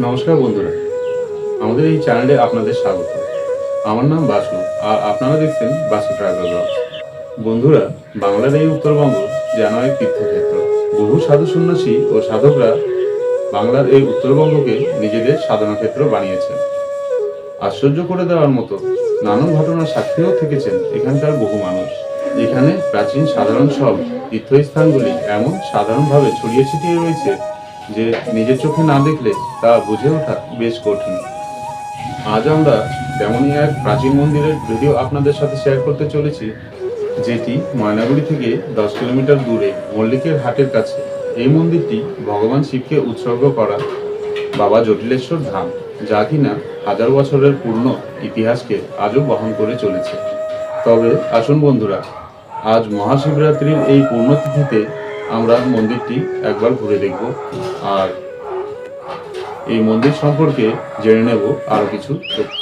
নমস্কার বন্ধুরা। আমাদের এই চ্যানেলে আপনাদের স্বাগত। আমার নাম বাসু, আর আপনারা দেখছেন বাসু ট্রাভেল ব্লগ। বন্ধুরা, বাংলার এই উত্তরবঙ্গ যেন এক তীর্থক্ষেত্র। বহু সাধু সন্ন্যাসী ও সাধকরা বাংলার এই উত্তরবঙ্গকে নিজেদের সাধনা ক্ষেত্র বানিয়েছেন। আশ্চর্য করে দেওয়ার মতো নানান ঘটনার সাক্ষীও থেকেছেন এখানকার বহু মানুষ। এখানে প্রাচীন সাধারণ সব তীর্থস্থানগুলি এমন সাধারণভাবে ছড়িয়ে ছিটিয়ে রয়েছে যে নিজের চোখে না দেখলে তা বুঝে ওঠা বেশ কঠিন। আজ আমরা তেমনই এক প্রাচীন মন্দিরের ভিডিও আপনাদের সাথে শেয়ার করতে চলেছি, যেটি ময়নাগুড়ি থেকে দশ কিলোমিটার দূরে মল্লিকের হাটের কাছে। এই মন্দিরটি ভগবান শিবকে উৎসর্গ করা বাবা জটিলেশ্বর ধাম, যা কিনা হাজার বছরের পূর্ণ ইতিহাসকে আজও বহন করে চলেছে। তবে আসুন বন্ধুরা, আজ মহাশিবরাত্রির এই পূর্ণতিথিতে আমরা মন্দিরটি একবার ঘুরে দেখব আর এই মন্দির সম্পর্কে জেনে নেব আরও কিছু তথ্য।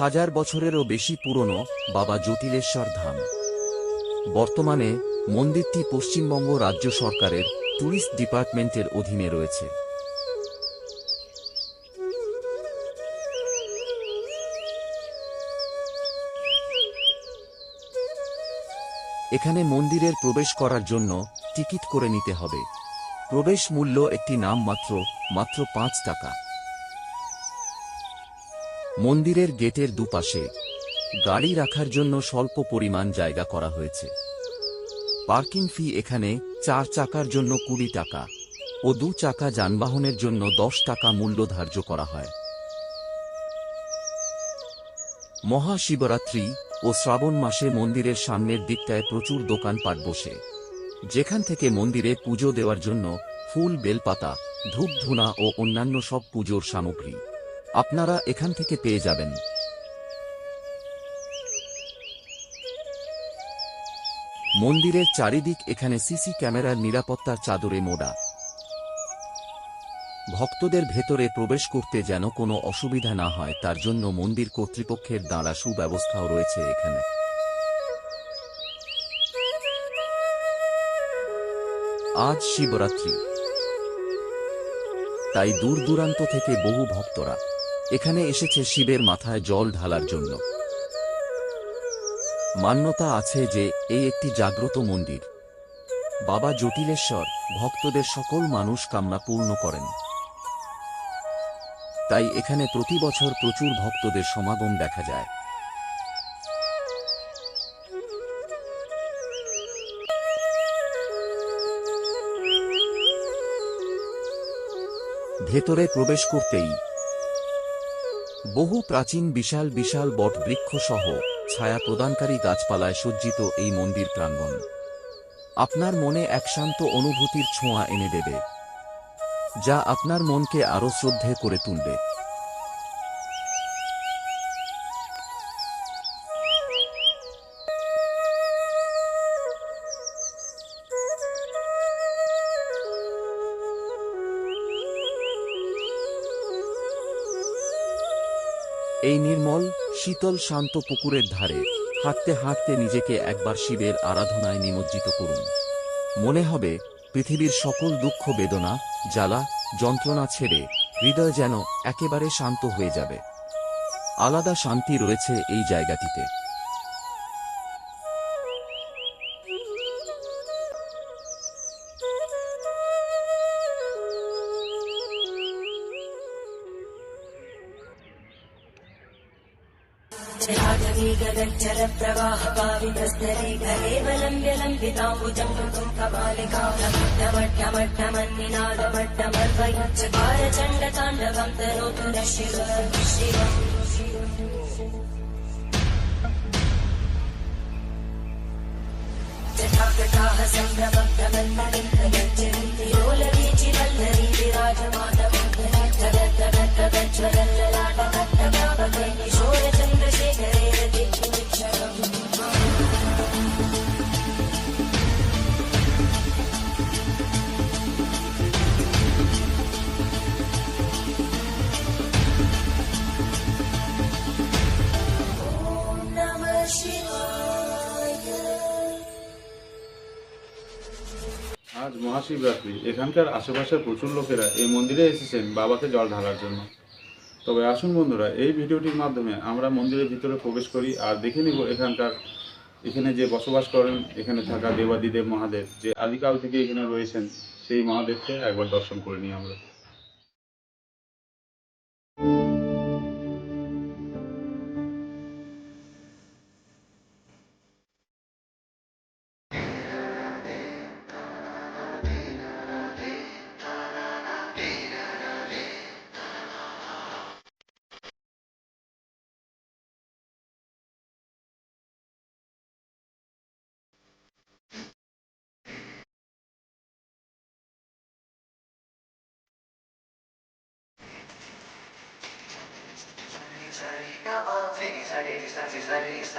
হাজার বছরেরও বেশি পুরনো বাবা জটিলেশ্বর ধাম। বর্তমানে মন্দিরটি পশ্চিমবঙ্গ রাজ্য সরকারের ট্যুরিস্ট ডিপার্টমেন্টের অধীনে রয়েছে। এখানে মন্দিরের প্রবেশ করার জন্য টিকিট করে নিতে হবে। প্রবেশ মূল্য একটি নাম মাত্র মাত্র পাঁচ টাকা। মন্দিরের গেটের দুপাশে গাড়ি রাখার জন্য স্বল্প পরিমাণ জায়গা করা হয়েছে। পার্কিং ফি এখানে চার চাকার জন্য কুড়ি টাকা ও দু চাকা যানবাহনের জন্য দশ টাকা মূল্য ধার্য করা হয়। মহাশিবরাত্রি ও শ্রাবণ মাসে মন্দিরের সামনের দিকটায় প্রচুর দোকানপাট বসে। যেখান থেকে মন্দিরে পুজো দেওয়ার জন্য ফুল, বেলপাতা ধূপ ধুনা ও অন্যান্য সব পুজোর সামগ্রী। আপনারা এখান থেকে পেয়ে যাবেন। মন্দিরের চারিদিক এখানে সিসি ক্যামেরার নিরাপত্তার চাদরে মোড়া। ভক্তদের ভেতরে প্রবেশ করতে যেন কোনো অসুবিধা না হয়, তার জন্য মন্দির কর্তৃপক্ষের দ্বারা সুব্যবস্থাও রয়েছে এখানে। আজ শিবরাত্রি। তাই দূর দূরান্ত থেকে বহু ভক্তরা এখানে এসেছে শিবের মাথায় জল ঢালার জন্য। মান্যতা আছে যে এই একটি জাগ্রত মন্দির। বাবা জটিলেশ্বর ভক্তদের সকল মানুষ কামনা পূর্ণ করেন। তাই এখানে প্রতি বছর প্রচুর ভক্তদের সমাগম দেখা যায়। ভেতরে প্রবেশ করতেই বহু প্রাচীন বিশাল বিশাল বট বৃক্ষ সহ ছায়া প্রদানকারী গাছপালায় সজ্জিত এই মন্দির প্রাঙ্গণ। আপনার মনে এক শান্ত অনুভূতির ছোঁয়া এনে দেবে। যা আপনার মনকে আরও শ্রদ্ধে করে তুলবে। এই নির্মল, শীতল, শান্ত পুকুরের ধারে হাঁটতে হাঁটতে নিজেকে একবার শিবের আরাধনায় নিমজ্জিত করুন। মনে হবে পৃথিবীর সকল দুঃখ বেদনা, জ্বালা, যন্ত্রণা ছেড়ে হৃদয় যেন একেবারে শান্ত হয়ে যাবে। আলাদা শান্তি রয়েছে এই জায়গাটিতে। जलप्रवाहपावितस्तरे कलेवलम्ब्य लम्बिताम्बुजं कृतं कपालिका डमट्टमट्टमन्निनादमट्टमर्वयच्चकार चण्डताण्डवं तनोतु न शिव शिवम् जटाकटाः सम्भ्रमब्धमन्मलिन्दगज्जन्ति लोलवीचिवल्लरी মহাশিবরাত্রি এখানকার আশেপাশের প্রচুর লোকেরা এই মন্দিরে এসেছেন বাবাকে জল ঢালার জন্য। তবে আসুন বন্ধুরা, এই ভিডিওটির মাধ্যমে আমরা মন্দিরের ভিতরে প্রবেশ করি আর দেখে নিব এখানকার, এখানে যে বসবাস করেন, এখানে থাকা দেবাদিদেব মহাদেব, যে আদিকাল থেকে এখানে রয়েছেন, সেই মহাদেবকে একবার দর্শন করে নিই আমরা।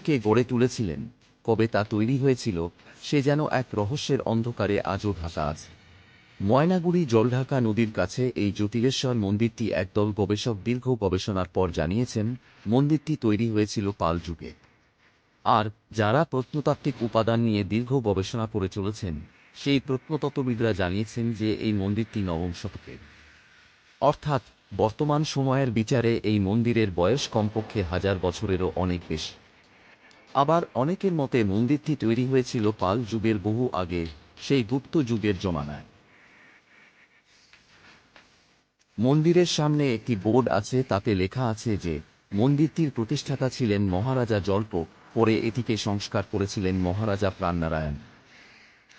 মন্দিরকে গড়ে তুলেছিলেন। কবে তা তৈরি হয়েছিল, সে যেন এক রহস্যের অন্ধকারে আজও ঢাকা আছে। ময়নাগুড়ি জলঢাকা নদীর কাছে এই জ্যোতিরেশ্বর মন্দিরটি একদল গবেষক দীর্ঘ গবেষণার পর জানিয়েছেন, মন্দিরটি তৈরি হয়েছিল পাল যুগে। আর যারা প্রত্নতাত্ত্বিক উপাদান নিয়ে দীর্ঘ গবেষণা করে চলেছেন, সেই প্রত্নতত্ত্ববিদরা জানিয়েছেন যে এই মন্দিরটি নবম শতকের। অর্থাৎ বর্তমান সময়ের বিচারে এই মন্দিরের বয়স কমপক্ষে হাজার বছরেরও অনেক বেশি। আবার অনেকের মতে মন্দিরটি তৈরি হয়েছিল পাল যুগের বহু আগে, সেই গুপ্ত যুগের জমানায়। মন্দিরের সামনে একটি বোর্ড আছে, তাতে লেখা আছে যে, মন্দিরটির প্রতিষ্ঠাতা ছিলেন মহারাজা জল্প, পরে এটিকে সংস্কার করেছিলেন মহারাজা প্রাণনারায়ণ।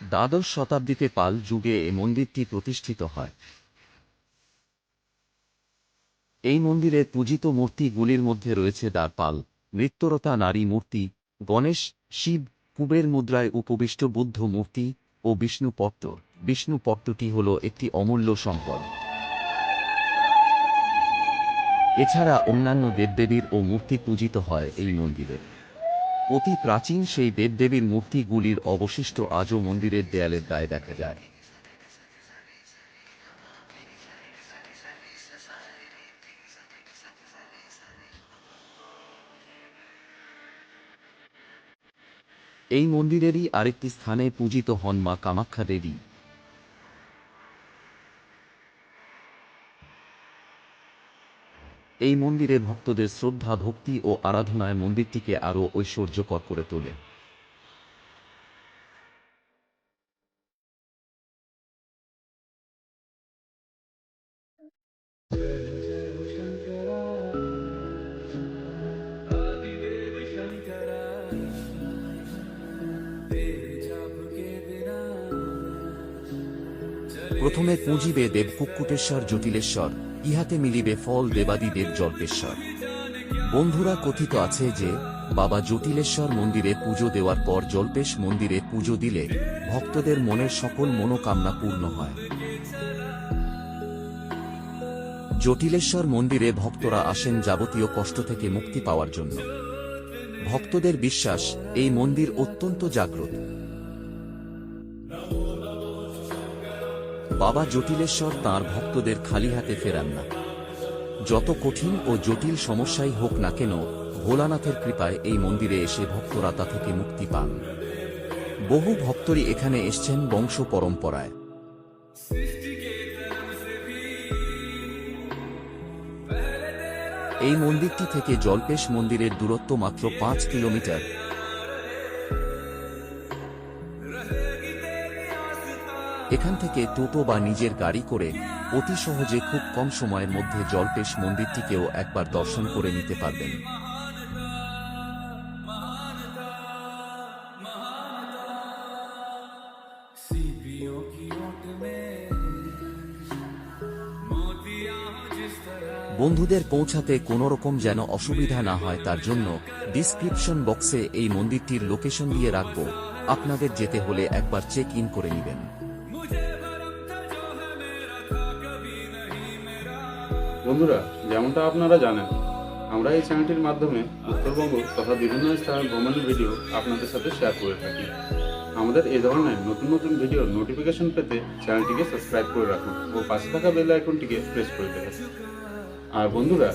দ্বাদশ শতাব্দীতে পাল যুগে এই মন্দিরটি প্রতিষ্ঠিত হয়। এই মন্দিরের পূজিত মূর্তিগুলির মধ্যে রয়েছে দ্বারপাল নৃত্যরতা নারী মূর্তি গণেশ শিব কুবের মুদ্রায় উপবিষ্ট বুদ্ধ মূর্তি ও বিষ্ণু পট্ট বিষ্ণু হল একটি অমূল্য সম্পদ। এছাড়া অন্যান্য দেবদেবীর ও মূর্তি পূজিত হয় এই মন্দিরে। অতি প্রাচীন সেই দেবদেবীর মূর্তিগুলির অবশিষ্ট আজও মন্দিরের দেয়ালের গায়ে দেখা যায়। এই মন্দিরেরই আরেকটি স্থানে পূজিত হন মা কামাখ্যা দেবী। এই মন্দিরে ভক্তদের শ্রদ্ধা, ভক্তি ও আরাধনায় মন্দিরটিকে আরও ঐশ্বর্যকর করে তোলে। প্রথমে পুঁজিবে দেব কুক্কুটেশ্বর, জটিলেশ্বর, ইহাতে মিলিবে ফল দেবাদি দেব জল্পেশ্বর। বন্ধুরা, কথিত আছে যে, বাবা জটিলেশ্বর মন্দিরে পুজো দেওয়ার পর জল্পেশ মন্দিরে পুজো দিলে ভক্তদের মনের সকল মনোকামনা পূর্ণ হয়। জটিলেশ্বর মন্দিরে ভক্তরা আসেন যাবতীয় কষ্ট থেকে মুক্তি পাওয়ার জন্য। ভক্তদের বিশ্বাস, এই মন্দির অত্যন্ত জাগ্রত। বাবা জটিলেশ্বর তাঁর ভক্তদের খালি হাতে ফেরান না। যত কঠিন ও জটিল সমস্যাই হোক না কেন, ভোলানাথের কৃপায় এই মন্দিরে এসে ভক্তরা তা থেকে মুক্তি পান। বহু ভক্তরই এখানে এসছেন বংশ পরম্পরায়। এই মন্দিরটি থেকে জল্পেশ মন্দিরের দূরত্ব মাত্র পাঁচ কিলোমিটার। এখান থেকে টোটো বা নিজের গাড়ি করে অতি সহজে খুব কম সময়ের মধ্যে জলপেশ মন্দিরটিকেও একবার দর্শন করে নিতে পারবেন। বন্ধুদের পৌঁছাতে কোনো রকম যেন অসুবিধা না হয়, তার জন্য ডিসক্রিপশন বক্সে এই মন্দিরটির লোকেশন দিয়ে রাখব। আপনাদের যেতে হলে একবার চেক ইন করে নেবেন। বন্ধুরা, যেমনটা আপনারা জানেন, আমরা এই চ্যানেলটির মাধ্যমে উত্তরবঙ্গ তথা বিভিন্ন স্থানের ভ্রমণের ভিডিও আপনাদের সাথে শেয়ার করে থাকি। আমাদের এই ধরনের নতুন নতুন ভিডিওর নোটিফিকেশন পেতে চ্যানেলটিকে সাবস্ক্রাইব করে রাখুন ও পাশে থাকা বেল আইকনটিকে প্রেস করে দেবেন। আর বন্ধুরা,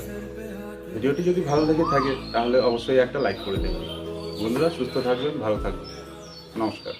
ভিডিওটি যদি ভালো লেগে থাকে, তাহলে অবশ্যই একটা লাইক করে দেবেন বন্ধুরা, সুস্থ থাকবেন, ভালো থাকবেন। নমস্কার।